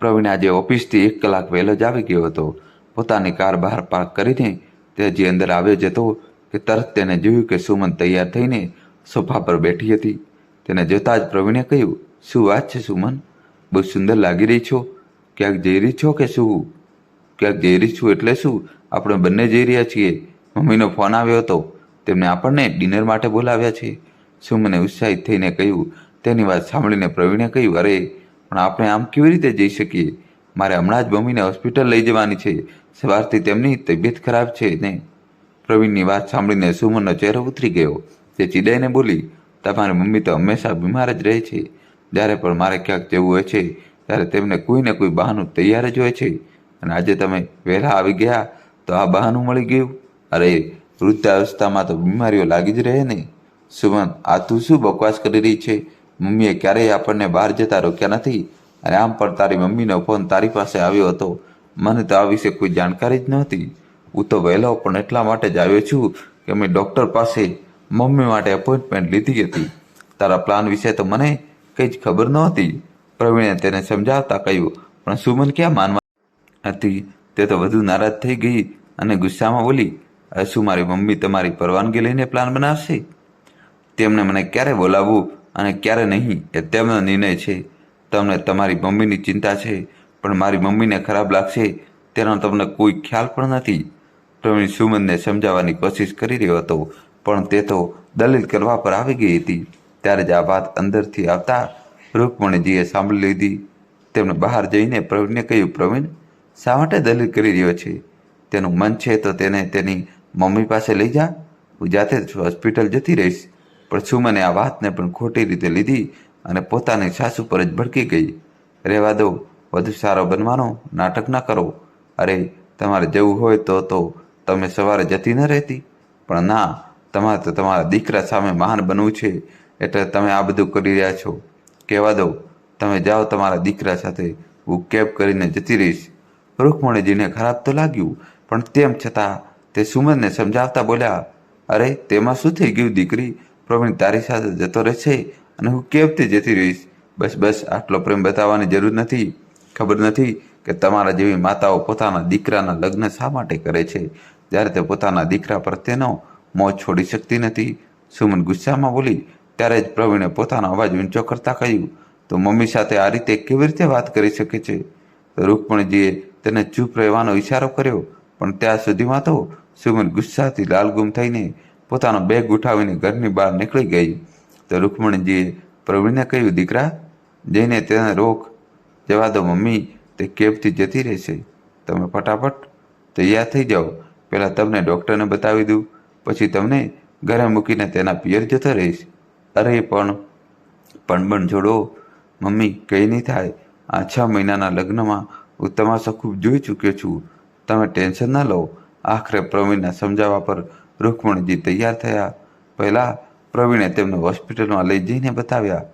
પ્રવીણ આજે ઓફિસથી એક કલાક વહેલો જ આવી ગયો હતો. પોતાની કાર બહાર પાર્ક કરીને તે હજી અંદર આવ્યો જતો કે તરત તેને જોયું કે સુમન તૈયાર થઈને સોફા પર બેઠી હતી. તેને જોતાં જ પ્રવીણે કહ્યું, શું વાત છે સુમન? બહુ સુંદર લાગી રહી છો. ક્યાંક જઈ રહી છો કે શું? ક્યાંક જઈ રહી છું એટલે શું? આપણે બંને જઈ રહ્યા છીએ. મમ્મીનો ફોન આવ્યો હતો. તેમણે આપણને ડિનર માટે બોલાવ્યા છે. સુમને ઉત્સાહિત થઈને કહ્યું, તેની વાત સાંભળીને પ્રવીણે કહ્યું, અરે પણ આપણે આમ કેવી રીતે જઈ શકીએ? મારે હમણાં જ મમ્મીને હોસ્પિટલ લઈ જવાની છે. સવારથી તેમની તબિયત ખરાબ છે ને? પ્રવીણની વાત સાંભળીને સુમનનો ચહેરો ઉતરી ગયો. તે ચીડાઈને બોલી, તમારી મમ્મી તો હંમેશા બીમાર જ રહે છે. જ્યારે પણ મારે ક્યાંક જવું હોય છે, ત્યારે તેમને કોઈ ને કોઈ બહાનું તૈયાર જ હોય છે. અને આજે તમે વહેલા આવી ગયા, તો આ બહાનું મળી ગયું? અરે, વૃદ્ધાવસ્થામાં તો બીમારીઓ લાગી જ રહે ને. સુમન, આ તું શું બકવાસ કરી રહી છે? મમ્મીએ ક્યારેય આપણને બહાર જતા રોક્યા નથી અને આમ પણ તારી મમ્મીનો ફોન તારી પાસે આવ્યો હતો. મને તો આ વિશે કોઈ જાણકારી જ નહોતી. હું તો વહેલો પણ એટલા માટે જ આવ્યો છું કે મેં ડૉક્ટર પાસે મમ્મી માટે એપોઇન્ટમેન્ટ લીધી હતી. તારા પ્લાન વિશે તો મને કંઈ જ ખબર નહોતી. પ્રવીણે તેને સમજાવતા કહ્યું, પણ સુમન ક્યાં માનવા હતી? તે તો વધુ નારાજ થઈ ગઈ અને ગુસ્સામાં બોલી શું મારી મમ્મી તમારી પરવાનગી લઈને પ્લાન બનાવશે? તેમણે મને ક્યારે બોલાવવું? અને ક્યારે નહીં એ તેમનો નિર્ણય છે. તમને તમારી મમ્મીની ચિંતા છે, પણ મારી મમ્મીને ખરાબ લાગશે તેનો તમને કોઈ ખ્યાલ પણ નથી. પ્રવીણ સુમનને સમજાવવાની કોશિશ કરી રહ્યો હતો, પણ તે તો દલીલ કરવા પર આવી ગઈ હતી. ત્યારે જ આ વાત અંદરથી આવતા રૂકમણીજીએ સાંભળી લીધી. તેમણે બહાર જઈને પ્રવીણને કહ્યું, પ્રવીણ, શા માટે દલીલ કરી રહ્યો છે? તેનું મન છે તો તેને તેની મમ્મી પાસે લઈ જા. હું જાતે જ હોસ્પિટલ જતી રહીશ. પણ સુમને આ વાતને પણ ખોટી રીતે લીધી અને પોતાની સાસુ પર જ ભડકી ગઈ. રહેવા દો, વધુ સારો બનવાનો નાટક ના કરો. અરે, તમારે જવું હોય તો તો તમે સવારે જતી ન રહેતી. પણ ના, તમારે તો તમારા દીકરા સામે મહાન બનવું છે. એટલે તમે આ બધું કરી રહ્યા છો. કહેવા દો, તમે જાઓ તમારા દીકરા સાથે. હું કેબ કરીને જતી રહીશ. રૂકમણીજીને ખરાબ તો લાગ્યું, પણ તેમ છતાં તે સુમનને સમજાવતા બોલ્યા, અરે, તેમાં શું થઈ ગયું દીકરી? પ્રવીણ તારી સાથે જતો રહેશે અને હું કેબથી જતી રહીશ? બસ બસ, આટલો પ્રેમ બતાવવાની જરૂર નથી. ખબર નથી કે તમારા જેવી માતાઓ પોતાના દીકરાના લગ્ન શા માટે કરે છે? જ્યારે તે પોતાના દીકરા પ્રત્યેનો મોં છોડી શકતી નથી. સુમન ગુસ્સામાં બોલી, ત્યારે જ પ્રવીણે પોતાનો અવાજ ઊંચો કરતા કહ્યું, તો મમ્મી સાથે આ રીતે કેવી રીતે વાત કરી શકે છે? રૂકમણીજીએ તેને ચૂપ રહેવાનો ઈશારો કર્યો, પણ ત્યાં સુધીમાં તો સુમન ગુસ્સાથી લાલગુમ થઈને પોતાનો બેગ ઉઠાવીને ઘરની બહાર નીકળી ગઈ. તો રૂકમણીજીએ પ્રવીણને કહ્યું, દીકરા, જઈને તેને રોક. જવા દો મમ્મી, તે કેબથી જતી રહેશે. તમે ફટાફટ તૈયાર થઈ જાઓ. પહેલાં તમને ડૉક્ટરને બતાવી દઉં, પછી તમને ઘરે મૂકીને તેના પિયર જતો રહીશ. અરે, પણ પણ પણ છોડો. મમ્મી, કંઈ નહીં થાય. આ છ મહિનાના લગ્નમાં હું તમાશો ખૂબ જોઈ ચૂક્યો છું. તમે ટેન્શન ના લો. આખરે પ્રવીણના સમજાવવા પર રૂકમણીજી તૈયાર થયા. પહેલાં પ્રવીણે તેમને હોસ્પિટલમાં લઈ જઈને બતાવ્યા.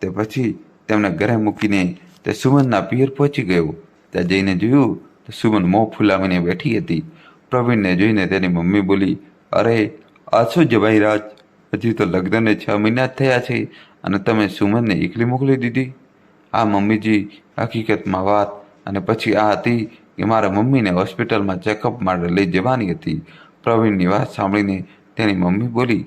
તે પછી તેમને ઘરે મૂકીને તે સુમનના પિયર પહોંચી ગયો. ત્યાં જઈને જોયું તો સુમન મોં ફૂલાવીને બેઠી હતી. પ્રવીણને જોઈને તેની મમ્મી બોલી, અરે, આ જવાઈ રાજ? હજી તો લગ્નને છ મહિના જ થયા છે અને તમે સુમનને એકલી મોકલી દીધી? આ મમ્મીજી, હકીકતમાં વાત. અને પછી આ હતી કે મારા મમ્મીને હોસ્પિટલમાં ચેકઅપ માટે લઈ જવાની હતી. પ્રવીણની વાત સાંભળીને તેની મમ્મી બોલી,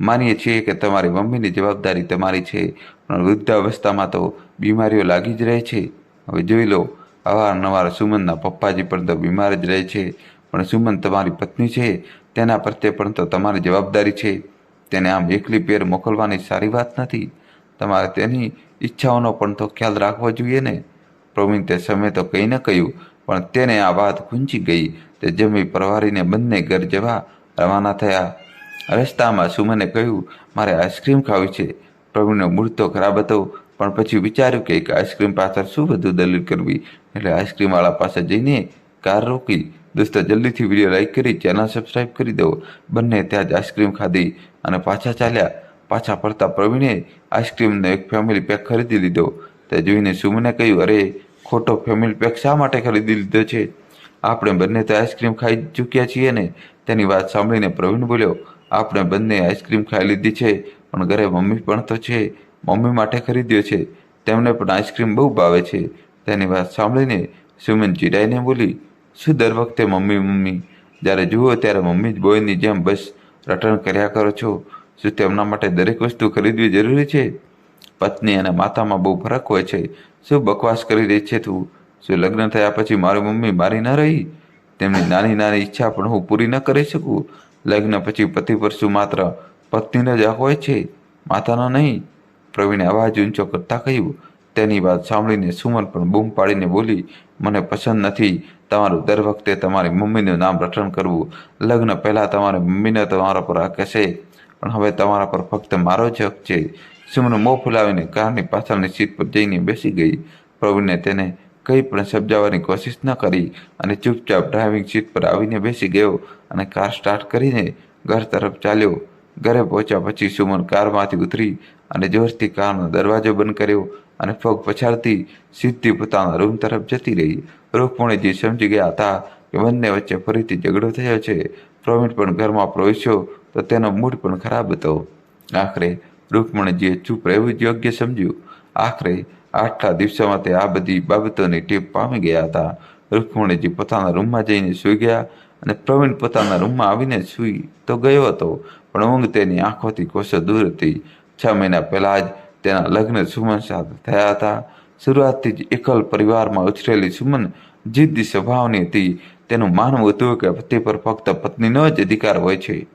માનીએ છીએ કે તમારી મમ્મીની જવાબદારી તમારી છે, પણ વૃદ્ધાવસ્થામાં તો બીમારીઓ લાગી જ રહે છે. હવે જોઈ લો, અવારનવાર સુમનના પપ્પાજી પણ તો બીમાર જ રહે છે, પણ સુમન તમારી પત્ની છે, તેના પ્રત્યે પણ તો તમારી જવાબદારી છે. તેને આમ એકલી પેર મોકલવાની સારી વાત નથી. તમારે તેની ઈચ્છાઓનો પણ તો ખ્યાલ રાખવો જોઈએ ને. પ્રવીણ તે સમયે તો કંઈ ન કહ્યું પણ તેને આ વાત ગુંજી ગઈ તે જમી પરવારીને બંને ઘર જવા રવાના થયા. રસ્તામાં સુમને કહ્યું, મારે આઈસ્ક્રીમ ખાવી છે. પ્રવીણનો મૂળ તો ખરાબ હતો, પણ પછી વિચાર્યું કે આઈસ્ક્રીમ પાછળ શું વધુ દલીલ કરવી? એટલે આઈસ્ક્રીમવાળા પાસે જઈને કાર રોકી. દોસ્તો, જલ્દીથી વીડિયો લાઈક કરી, ચેનલ સબસ્ક્રાઈબ કરી દો. બંને ત્યાં જ આઈસ્ક્રીમ ખાધી અને પાછા ચાલ્યા. પાછા ફરતા પ્રવીણે આઈસ્ક્રીમનો એક ફેમિલી પેક ખરીદી લીધો. તે જોઈને સુમને કહ્યું, અરે ખોટો ફેમિલી પેક શા માટે ખરીદી લીધો છે? આપણે બંને તો આઈસ્ક્રીમ ખાઈ ચૂક્યા છીએ ને. તેની વાત સાંભળીને પ્રવીણ બોલ્યો, આપણે બંને આઈસ્ક્રીમ ખાઈ લીધી છે, પણ ઘરે મમ્મી પણ તો છે. મમ્મી માટે ખરીદ્યો છે. તેમને પણ આઈસ્ક્રીમ બહુ ભાવે છે. તેની વાત સાંભળીને સુમન ચીડાઈને બોલી, શું દર વખતે મમ્મી મમ્મી? જ્યારે જુઓ ત્યારે મમ્મી જ બોયની જેમ બસ રટણ કર્યા કરો છો. શું તેમના માટે દરેક વસ્તુ ખરીદવી જરૂરી છે? પત્ની અને માતામાં બહુ ફરક હોય છે. શું બકવાસ કરી રહી છે તું? શું લગ્ન થયા પછી મારી મમ્મી મારી ન રહી? તેમની નાની નાની ઈચ્છા પણ હું પૂરી ન કરી શકું. લગ્ન પછી પતિ પર શું માત્ર પત્નીનો જ હોય છે? માતાનો નહીં. પ્રવીણે અવાજ ઊંચો કરતા કહ્યું. તેની વાત સાંભળીને સુમન પણ બૂમ પાડીને બોલી, મને પસંદ નથી તમારું. દર વખતે તમારી મમ્મીનું નામ રટણ કરવું. લગ્ન પહેલાં તમારી મમ્મીને તમારા પર હક હશે પણ હવે તમારા પર ફક્ત મારો જ હક છે. સુમન મોં ફુલાવીને કારની પાછળની સીટ પર જઈને બેસી ગઈ. પ્રવીણે તેને કંઈ પણ સમજાવવાની કોશિશ ન કરી અને ચૂપચાપ ડ્રાઇવિંગ સીટ પર આવીને બેસી ગયો અને કાર સ્ટાર્ટ કરીને ઘર તરફ ચાલ્યો. ઘરે પહોંચ્યા પછી સુમન કારમાંથી ઉતરી અને જોરથી કારનો દરવાજો બંધ કર્યો અને પગ પછાડતી સીધી પોતાના રૂમ તરફ જતી રહી. રૂકમણીજી સમજી ગયા હતા કે બંને વચ્ચે ફરીથી ઝઘડો થયો છે. પ્રવીણ પણ ઘરમાં પ્રવેશ્યો તો તેનો મૂડ પણ ખરાબ હતો. આખરે રૂકમણીજીએ ચૂપ રહેવું જ યોગ્ય સમજ્યું. આખરે આટલા દિવસોમાં તે આ બધી બાબતોની ટીપ પામી ગયા હતા. રૂકમણીજી પોતાના રૂમમાં જઈને સૂઈ ગયા અને પ્રવીણ પોતાના રૂમમાં આવીને સૂઈ તો ગયો હતો, પણ ઊંઘ તેની આંખોથી કોષો દૂર હતી. છ મહિના પહેલા જ તેના લગ્ન સુમન સાથે થયા હતા. શરૂઆતથી જ એકલ પરિવારમાં ઉછરેલી સુમન જીદ્દી સ્વભાવની હતી. તેનું માનવું હતું કે પતિ પર ફક્ત પત્નીનો જ અધિકાર હોય છે.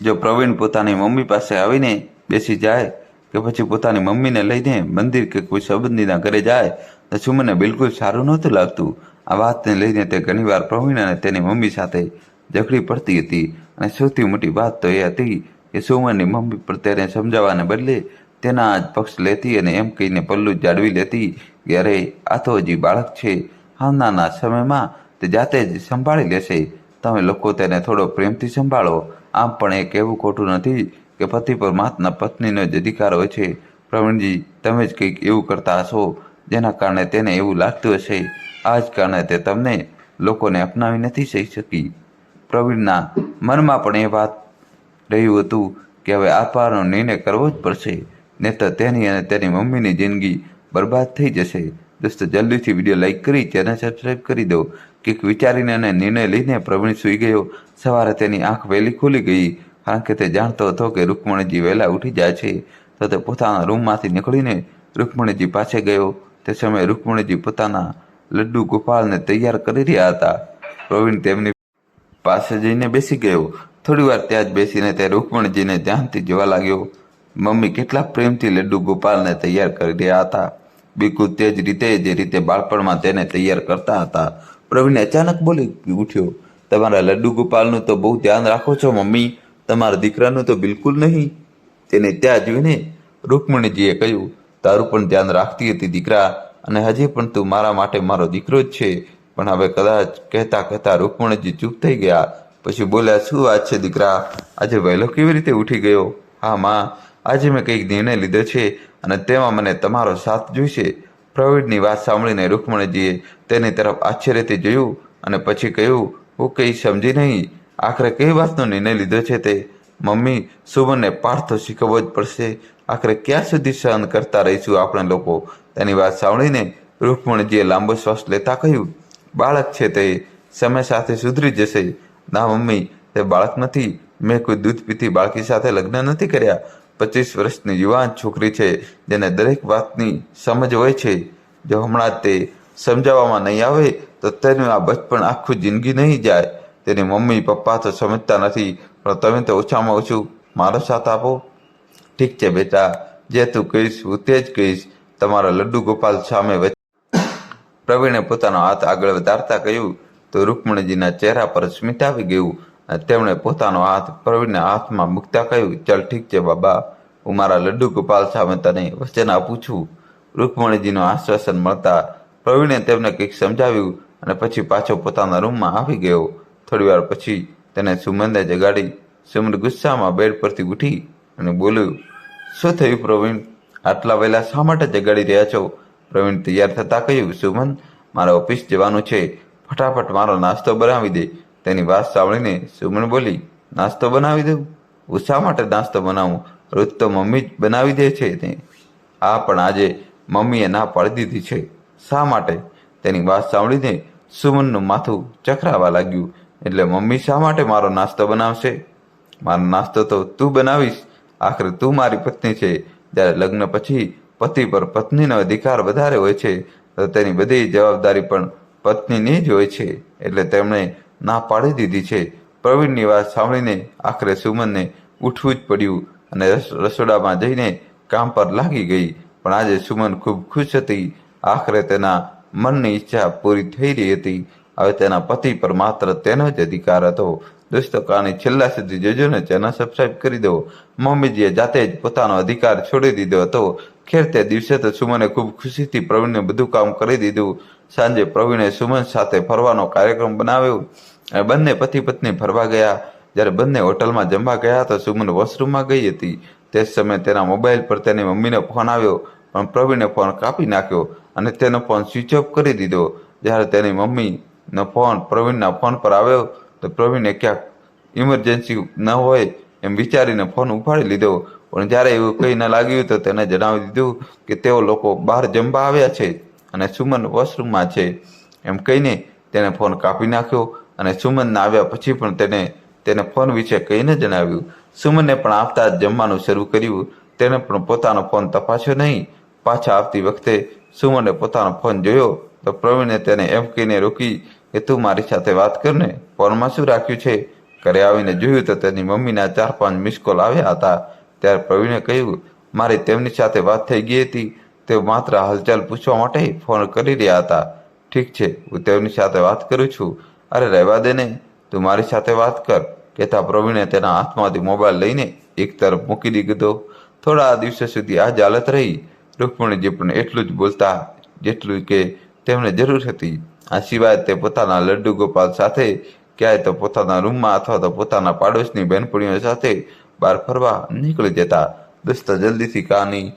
જો પ્રવીણ પોતાની મમ્મી પાસે આવીને બેસી જાય કે પછી પોતાની મમ્મીને લઈને મંદિર કે કોઈ સંબંધીના ઘરે જાય, તો સુમને બિલકુલ સારું નહોતું લાગતું. આ વાતને લઈને તે ઘણીવાર પ્રવીણ અને તેની મમ્મી સાથે ઝઘડી પડતી હતી. અને સૌથી મોટી વાત તો એ હતી કે સુમનની મમ્મી પર તેને સમજાવવાને બદલે તેના જ પક્ષ લેતી અને એમ કહીને પલ્લું જાળવી લેતી કે અરે, આ તો હજી બાળક છે. આવનારના સમયમાં તે જાતે જ સંભાળી લેશે. તમે લોકો તેને થોડો પ્રેમથી સંભાળો. આમ પણ એ કહેવું ખોટું નથી કે પતિ પર માતના પત્નીનો જ અધિકાર હોય છે, પ્રવીણજી, તમે જ કંઈક એવું કરતા હશો, જેના કારણે તેને એવું લાગતું હશે. આ જ કારણે તે તમને લોકોને અપનાવી નથી સહી શકી. પ્રવીણના મનમાં પણ એ વાત રહ્યું હતું કે હવે આ પારનો નિર્ણય કરવો જ પડશે, નહીંતર તેની અને તેની મમ્મીની જિંદગી બરબાદ થઈ જશે. દોસ્તો, જલ્દીથી વીડિયો લાઇક કરી, ચેનલ સબસ્ક્રાઈબ કરી દો. કંઈક વિચારીને અને નિર્ણય લઈને પ્રવીણ સૂઈ ગયો. સવારે તેની આંખ વહેલી ખુલી ગઈ. કારણ કે તે જાણતો હતો કે રૂકમણીજી વહેલા ઉઠી જાય છે, તો તે પોતાના રૂમમાંથી નીકળીને રૂકમણીજી પાસે ગયો. તે સમયે રૂકમણીજી પોતાના લડ્ડુ ગોપાલને તૈયાર કરી રહ્યા હતા. પ્રવીણ તેમની પાસે જઈને બેસી ગયો. થોડી વાર ત્યાં જ બેસીને તે રૂકમણીજીને ધ્યાનથી જોવા લાગ્યો. મમ્મી, કેટલા પ્રેમથી લડ્ડુ ગોપાલને તૈયાર કરી રહ્યા હતા. બિલકુલ તે જ રીતે, જે રીતે બાળપણમાં તેને તૈયાર કરતા હતા. પ્રવીણ અચાનક બોલી ઉઠ્યો. તમારા લડ્ડુ ગોપાલનું તો બહુ ધ્યાન રાખો છો, મમ્મી. તમારા દીકરાનું તો બિલકુલ નહીં. તેને ત્યાં જોઈને રૂકમણીજીએ કહ્યું, તારું પણ ધ્યાન રાખતી હતી દીકરા, અને હજી પણ તું મારા માટે મારો દીકરો જ છે. પણ હવે કદાચ કહેતા કહેતા રૂકમણીજી ચૂપ થઈ ગયા. પછી બોલ્યા, શું વાત છે દીકરા? આજે વહેલો કેવી રીતે ઉઠી ગયો? હા, માં, આજે મેં કંઈક નિર્ણય લીધો છે, અને તેમાં મને તમારો સાથ જોઈશે. પ્રવીણની વાત સાંભળીને રૂકમણીજીએ તેની તરફ આશ્ચર્યથી જોયું અને પછી કહ્યું, હું કંઈ સમજી નહીં. આખરે કઈ વાતનો નિર્ણય લીધો છે તે? મમ્મી સુમનને પાઠ તો શીખવવો જ પડશે. આખરે ક્યાં સુધી સહન કરતા રહીશું આપણે લોકો? તેની વાત સાંભળીને રૂકમણીજીએ લાંબો શ્વાસ લેતા કહ્યું, બાળક છે તે. સમય સાથે સુધરી જશે. ના મમ્મી, તે બાળક નથી. મેં કોઈ દૂધ પીતી બાળકી સાથે લગ્ન નથી કર્યા. પચીસ વર્ષની યુવાન છોકરી છે જેને દરેક વાતની સમજ હોય છે. જો હમણાં તે સમજાવવામાં નહીં આવે, તો તેનું આ બચપણ આખું જિંદગી નહીં જાય. તેની મમ્મી પપ્પા તો સમજતા નથી, પણ તમે તો ઓછામાં ઓછું મારો સાથ આપો. ઠીક છે બેટા, જે તું કહીશ હું તે જ કહીશ. તમારા લડ્ડુ ગોપાલ સામે પ્રવીણે પોતાનો હાથ આગળ વધારતા કહ્યું, તો રૂકમણીજીના ચહેરા પર સ્મિત આવી ગયું તેમણે પોતાનો હાથ પ્રવીણના હાથમાં મૂકતા કહ્યું, ચાલ ઠીક છે બાબા, હું મારા લડ્ડુ ગોપાલ સામે તને વચન આપું છું. રૂકમણીજીનું આશ્વાસન મળતા પ્રવીણે તેમને કંઈક સમજાવ્યું અને પછી પાછો પોતાના રૂમમાં આવી ગયો. થોડી વાર પછી તેને સુમંદે જગાડી સુમન ગુસ્સામાં બેડ પરથી ઉઠી અને બોલ્યું, શું થયું પ્રવીણ? આટલા વહેલા શા માટે જગાડી રહ્યા છો? પ્રવીણ તૈયાર થતાં કહ્યું સુમન મારે ઓફિસ જવાનું છે. ફટાફટ મારો નાસ્તો બનાવી દે. તેની વાત સાંભળીને સુમન બોલી, નાસ્તો બનાવી દઉં? હું શા માટે નાસ્તો બનાવું? રોજ તો મમ્મી જ બનાવી દે છે તે. આ પણ આજે મમ્મીએ ના પાડી દીધી છે. શા માટે? તેની વાત સાંભળીને સુમનનું માથું ચકરાવા લાગ્યું. એટલે મમ્મી શા માટે મારો નાસ્તો બનાવશે? મારો નાસ્તો તો તું બનાવીશ. આખરે તું મારી પત્ની છે. જ્યારે લગ્ન પછી પતિ પર પત્નીનો અધિકાર વધારે હોય છે, તો તેની બધી જવાબદારી પણ પત્નીની જ હોય છે. એટલે તેમણે ના પાડી દીધી છે. પ્રવીણની વાત સાંભળીને આખરે સુમનને ઉઠવું જ પડ્યું અને રસ- રસોડામાં જઈને કામ પર લાગી ગઈ. પણ આજે સુમન ખૂબ ખુશ હતી. આખરે તેના મનની ઈચ્છા પૂરી થઈ રહી હતી. હવે તેના પતિ પર માત્ર તેનો જ અધિકાર હતો. દોસ્તો કહાની છેલ્લા સુધી જોજો ને ચેનલ સબસ્ક્રાઈબ કરી દો મમ્મીજીએ જાતે જ પોતાનો અધિકાર છોડી દીધો હતો. ખેર તે દિવસે તો સુમને ખૂબ ખુશીથી પ્રવીણને બધું કામ કરી દીધું. સાંજે પ્રવીણે સુમન સાથે ફરવાનો કાર્યક્રમ બનાવ્યો. અને બંને પતિ પત્ની ફરવા ગયા. જ્યારે બંને હોટલમાં જમવા ગયા તો સુમન વોશરૂમમાં ગઈ હતી. તે સમયે તેના મોબાઈલ પર તેની મમ્મીનો ફોન આવ્યો. પણ પ્રવીણે ફોન કાપી નાખ્યો અને તેનો ફોન સ્વિચ ઓફ કરી દીધો. જ્યારે તેની મમ્મીનો ફોન, પ્રવીણના ફોન પર આવ્યો તો પ્રવીણે ક્યાંક ઇમરજન્સી ન હોય એમ વિચારીને ફોન ઉપાડી લીધો. પણ જ્યારે એવું કંઈ ન લાગ્યું તો તેને જણાવી દીધું કે તેઓ લોકો બહાર જમવા આવ્યા છે અને સુમન વોશરૂમમાં છે. એમ કહીને તેને ફોન કાપી નાખ્યો અને સુમનના આવ્યા પછી પણ તેને તેને ફોન વિશે કહીને જણાવ્યું. સુમનને પણ આવતા જ જમવાનું શરૂ કર્યું. તેને પણ પોતાનો ફોન તપાસ્યો નહીં. પાછા આવતી વખતે સુમને પોતાનો ફોન જોયો તો પ્રવીણે તેને એમ કહીને રોકી કે તું મારી સાથે વાત કર ને ફોનમાં શું રાખ્યું છે. ઘરે આવીને જોયું તો તેની મમ્મીના ચાર પાંચ મિસ કોલ આવ્યા હતા. ત્યારે પ્રવીણે કહ્યું, મારી તેમની સાથે વાત થઈ ગઈ હતી. તેઓ માત્ર હાલચાલ પૂછવા માટે ફોન કરી રહ્યા હતા. ઠીક છે, હું તેમની સાથે વાત કરું છું. અરે, રહેવા દે ને. તું મારી સાથે વાત કર. કહેતા પ્રવીણે તેના હાથમાંથી મોબાઈલ લઈને એક તરફ મૂકી દીધો. થોડા દિવસો સુધી આ જ હાલત રહી. રૂકમણીજી પણ એટલું જ બોલતા, જેટલું કે તેમને જરૂર હતી. આ સિવાય તે પોતાના લડ્ડુ ગોપાલ સાથે ક્યાંય તો પોતાના રૂમમાં અથવા તો પોતાના પાડોશની બહેનપણીઓ સાથે બહાર ફરવા નીકળી જતા. દોસ્તો, જલ્દીથી કહાની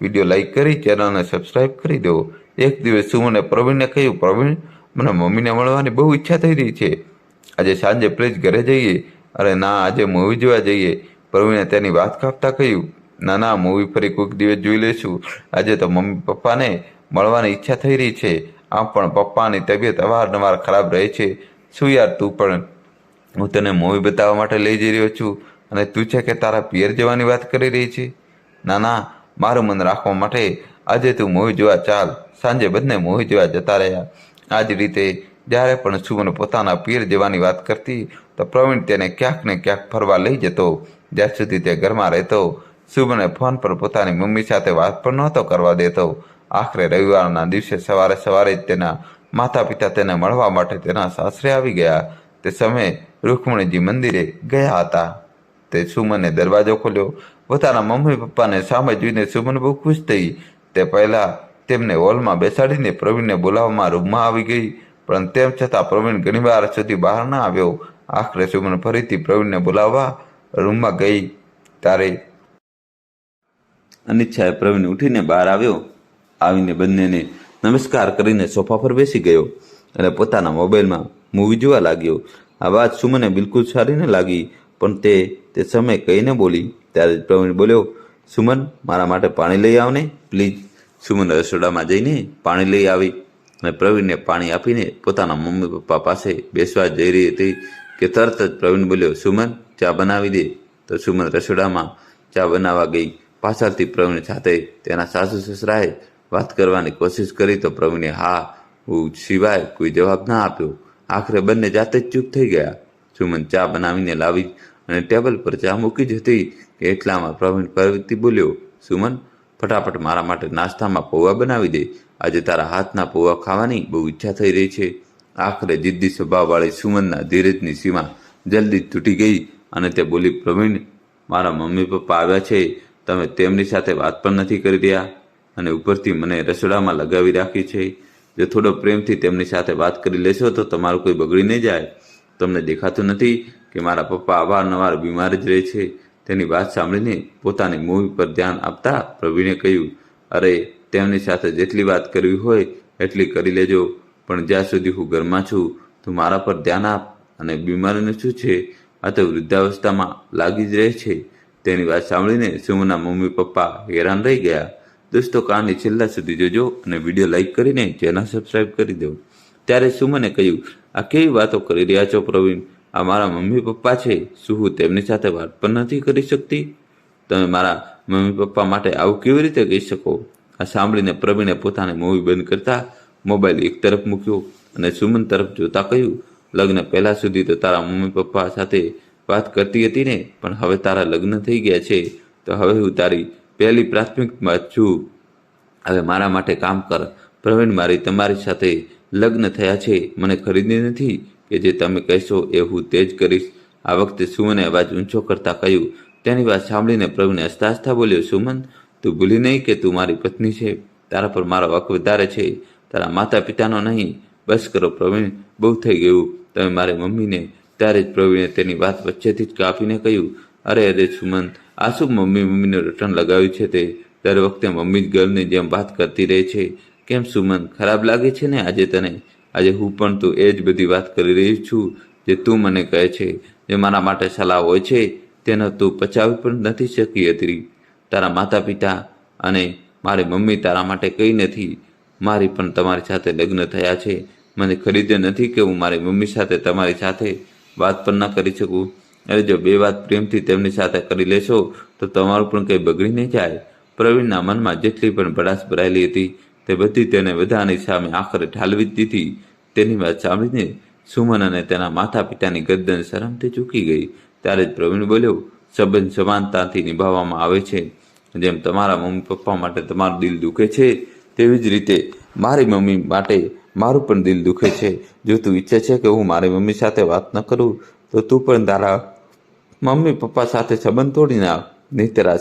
વીડિયો લાઈક કરી, ચેનલને સબસ્ક્રાઈબ કરી દો. એક દિવસ સુમને પ્રવીણને કહ્યું, પ્રવીણ, મને મમ્મીને મળવાની બહુ ઈચ્છા થઈ રહી છે. આજે સાંજે પ્લીઝ ઘરે જઈએ. અરે ના, આજે મૂવી જોવા જઈએ. પ્રવીણે તેની વાત કાપતા કહ્યું, ના ના મૂવી ફરી કોઈક દિવસ જોઈ લઈશું. આજે તો મમ્મી પપ્પાને મળવાની ઈચ્છા થઈ રહી છે. આમ પણ પપ્પાની તબિયત અવારનવાર ખરાબ રહે છે. શું યાર તું પણ? હું તને મૂવી બતાવવા માટે લઈ જઈ રહ્યો છું અને તું છે કે તારા પિયર જવાની વાત કરી રહી છે? ના ના મારું મન રાખવા માટે આજે તું મૂવી જોવા ચાલ. સાંજે બંને મૂવી જોવા જતા રહ્યા. આ જ રીતે જ્યારે પણ સુમન પોતાના પિયર જવાની વાત કરતી, તો પ્રવીણ તેને ક્યાંક ને ક્યાંક ફરવા લઈ જતો. જ્યાં સુધી તે ઘરમાં રહેતો, સુમને ફોન પર પોતાની મમ્મી સાથે વાત પણ નહોતો કરવા દેતો. આખરે રવિવારના દિવસે સવારે સવારે જ તેના માતા પિતા તેને મળવા માટે તેના સાસરે આવી ગયા. તે સમયે રૂકમણીજી મંદિરે ગયા હતા. તે સુમને દરવાજો ખોલ્યો. પોતાના મમ્મી પપ્પાને સામે જોઈને સુમન બહુ ખુશ થઈ. તે પહેલાં તેમને હોલમાં બેસાડીને પ્રવીણને બોલાવવામાં રૂમમાં આવી ગઈ. પણ તેમ છતાં પ્રવીણ ઘણીવાર સુધી બહાર ના આવ્યો. આખરે સુમન ફરીથી પ્રવીણને બોલાવવા રૂમમાં ગઈ. ત્યારે અનિચ્છાએ પ્રવીણ ઉઠીને બહાર આવ્યો. આવીને બંનેને નમસ્કાર કરીને સોફા પર બેસી ગયો અને પોતાના મોબાઈલમાં મૂવી જોવા લાગ્યો. આ વાત સુમને બિલકુલ સારી ન લાગી, પણ તે તે સમયે કહીને બોલી. ત્યારે જ પ્રવીણ બોલ્યો, સુમન, મારા માટે પાણી લઈ આવને પ્લીઝ સુમન રસોડામાં જઈને પાણી લઈ આવી અને પ્રવીણને પાણી આપીને પોતાના મમ્મી પપ્પા પાસે બેસવા જઈ રહી હતી કે તરત જ પ્રવીણ બોલ્યો, સુમન, ચા બનાવી દે. તો સુમન રસોડામાં ચા બનાવવા ગઈ. પાછળથી પ્રવીણ સાથે તેના સાસુ સસરાએ વાત કરવાની કોશિશ કરી તો પ્રવીણે, હા, હું સિવાય કોઈ જવાબ ના આપ્યો. આખરે બંને જાતે જ ચૂપ થઈ ગયા. સુમન ચા બનાવીને લાવી અને ટેબલ પર ચા મૂકી જ હતી કે એટલામાં પ્રવીણ પ્રવૃત્તિ બોલ્યો, સુમન, ફટાફટ મારા માટે નાસ્તામાં પૌવા બનાવી દે. આજે તારા હાથના પૌવા ખાવાની બહુ ઈચ્છા થઈ રહી છે. આખરે જિદ્દી સ્વભાવવાળી સુમનના ધીરજની સીમા જલ્દી તૂટી ગઈ અને તે બોલી, પ્રવીણ, મારા મમ્મી પપ્પા આવ્યા છે. તમે તેમની સાથે વાત પણ નથી કરી રહ્યા. અને ઉપરથી મને રસોડામાં લગાવી રાખી છે. જો થોડો પ્રેમથી તેમની સાથે વાત કરી લેશો તો તમારું કોઈ બગડી નહીં જાય. તમને દેખાતું નથી કે મારા પપ્પા અવારનવાર બીમાર જ રહે છે. તેની વાત સાંભળીને પોતાની મૂવી પર ધ્યાન આપતા પ્રવીણે કહ્યું, અરે, તેમની સાથે જેટલી વાત કરવી હોય એટલી કરી લેજો. પણ જ્યાં સુધી હું ઘરમાં છું, તું મારા પર ધ્યાન આપ અને બીમારીનું શું છે? આ તો વૃદ્ધાવસ્થામાં લાગી જ રહે છે. તેની વાત સાંભળીને સુમના મમ્મી પપ્પા હેરાન રહી ગયા. દોસ્તો કહાની છેલ્લા સુધી જોજો અને વીડિયો લાઈક કરીને ચેનલ સબસ્ક્રાઈબ કરી દો ત્યારે સુમને કહ્યું, આ કેવી વાતો કરી રહ્યા છો પ્રવીણ? આ મારા મમ્મી પપ્પા છે. શું હું તેમની સાથે વાત પણ નથી કરી શકતી? તમે મારા મમ્મી પપ્પા માટે આવું કેવી રીતે કહી શકો? આ સાંભળીને પ્રવીણે પોતાને મૂવી બંધ કરતા મોબાઈલ એક તરફ મૂક્યો અને સુમન તરફ જોતા કહ્યું, લગ્ન પહેલાં સુધી તો તારા મમ્મી પપ્પા સાથે વાત કરતી હતી ને, પણ હવે તારા લગ્ન થઈ ગયા છે. તો હવે હું તારી પહેલી પ્રાથમિકમાં છું. હવે મારા માટે કામ કર. પ્રવીણ મારી તમારી સાથે લગ્ન થયા છે. મને ખરીદી નથી કે જે તમે કહેશો એ હું તે જ કરીશ. આ વખતે સુમને અવાજ ઊંચો કરતા કહ્યું, તેની વાત સાંભળીને પ્રવીણે હસતા બોલ્યો, સુમન, તું ભૂલી નહીં કે તું મારી પત્ની છે. તારા પર મારો હક વધારે છે. તારા માતા પિતાનો નહીં. બસ કરો પ્રવીણ, બહુ થઈ ગયું. તમે મારી મમ્મીને ત્યારે જ પ્રવીણે તેની વાત વચ્ચેથી જ કાપીને કહ્યું, અરે અરે, સુમન આ શું મમ્મી મમ્મીને રટણ લગાવ્યું છે તે? દર વખતે મમ્મી જ ગર્લની જેમ વાત કરતી રહે છે. કેમ સુમન, ખરાબ લાગે છે ને આજે તને? આજે હું પણ તું એ જ બધી વાત કરી રહી છું, જે તું મને કહે છે. જે મારા માટે સલાહ હોય છે, તેનો તું પચાવી પણ નથી શકી હતી તારા માતા પિતા અને મારી મમ્મી તારા માટે કંઈ નથી. મારી પણ તમારી સાથે લગ્ન થયા છે. મને ખરીદે નથી કે હું મારી મમ્મી સાથે તમારી સાથે વાત પણ ન કરી શકું. અરે જો બે વાત પ્રેમથી તેમની સાથે કરી લેશો, તો તમારું પણ કંઈ બગડી નહીં જાય. પ્રવીણના મનમાં જેટલી પણ ભડાશ ભરાયેલી હતી, તે બધી તેને બધાની સામે આખરે ઠાલવી જ દીધી. તેની વાત સાંભળીને સુમન અને તેના માતા પિતાની ગદ્દન શરમથી ચૂકી ગઈ. ત્યારે જ પ્રવીણ બોલ્યો, સંબંધ સમાનતાથી નિભાવવામાં આવે છે. જેમ તમારા મમ્મી પપ્પા માટે તમારું દિલ દુખે છે, તેવી જ રીતે મારી મમ્મી માટે મારું પણ દિલ દુખે છે. જો તું ઈચ્છે છે કે હું મારી મમ્મી સાથે વાત ન કરું, તો તું પણ તારા મમ્મી પપ્પા સાથે સંબંધ તોડી નાખ નહીંતર આ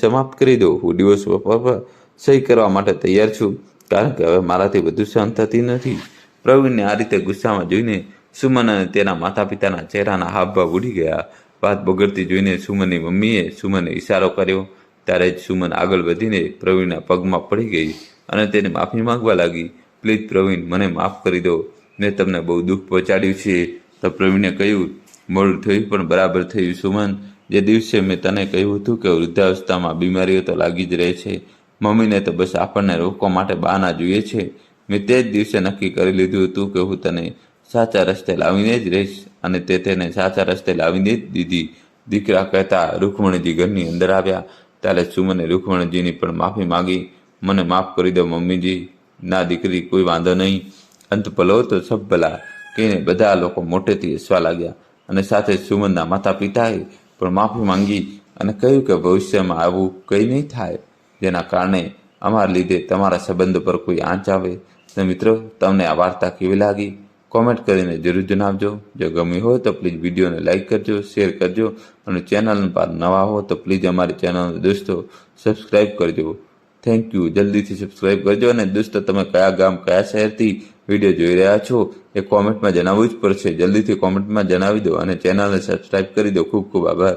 સમાપ્ત કરી દો હું ડિવોર્સ પપ્પા પર સહી કરવા માટે તૈયાર છું. કારણ કે હવે મારાથી વધુ સહન થતી નથી. પ્રવીણને આ રીતે ગુસ્સામાં જોઈને સુમન અને તેના માતા પિતાના ચહેરાના હાવભાવ ઉડી ગયા. વાત બગડતી જોઈને સુમનની મમ્મીએ સુમને ઈશારો કર્યો. ત્યારે જ સુમન આગળ વધીને પ્રવીણના પગમાં પડી ગઈ અને તેને માફી માંગવા લાગી. પ્લીઝ પ્રવીણ, મને માફ કરી દો. મેં તમને બહુ દુઃખ પહોંચાડ્યું છે. તો પ્રવીણે કહ્યું મોડું થયું પણ બરાબર થયું. સુમન, જે દિવસે મેં તને કહ્યું હતું કે વૃદ્ધાવસ્થામાં બીમારીઓ તો લાગી જ રહે છે, મમ્મીને તો બસ આપણને રોકવા માટે બહાના જોઈએ છે. મેં તે જ દિવસે નક્કી કરી લીધું હતું કે હું તને સાચા રસ્તે લાવીને જ રહીશ અને તે તેને સાચા રસ્તે લાવીને જ દીધી. દીકરા કહેતા, રૂકમણીજી ઘરની અંદર આવ્યા. ત્યારે સુમને રૂકમણીજીની પણ માફી માંગી. મને માફ કરી દો મમ્મીજી, ના દીકરી, કોઈ વાંધો નહીં. અંત ભલો તો સબ ભલા, કહીને બધા લોકો મોટેથી હસવા લાગ્યા. અને સાથે સુમનના માતા પિતાએ પણ માફી માંગી અને કહ્યું કે ભવિષ્યમાં આવું કંઈ નહીં થાય, જેના કારણે અમારા લીધે તમારા સંબંધો પર કોઈ આંચ આવે. તો મિત્રો, તમને આ વાર્તા કેવી લાગી? કોમેન્ટ કરીને જરૂર જણાવજો. જો ગમી હોય તો પ્લીઝ વિડીયોને લાઇક કરજો, શેર કરજો અને ચેનલ પર નવા હો તો પ્લીઝ અમારી ચેનલ દોસ્તો સબસ્ક્રાઈબ કરજો. Thank you. જલ્દીથી સબસ્ક્રાઈબ કરજો અને દોસ્તો, તમે કયા ગામ, કયા શહેરથી વીડિયો જોઈ રહ્યા છો, એ કોમેન્ટમાં જણાવવું જ પડશે. જલ્દીથી કોમેન્ટમાં જણાવી દો અને ચેનલને સબસ્ક્રાઈબ કરી દો. ખૂબ ખૂબ આભાર.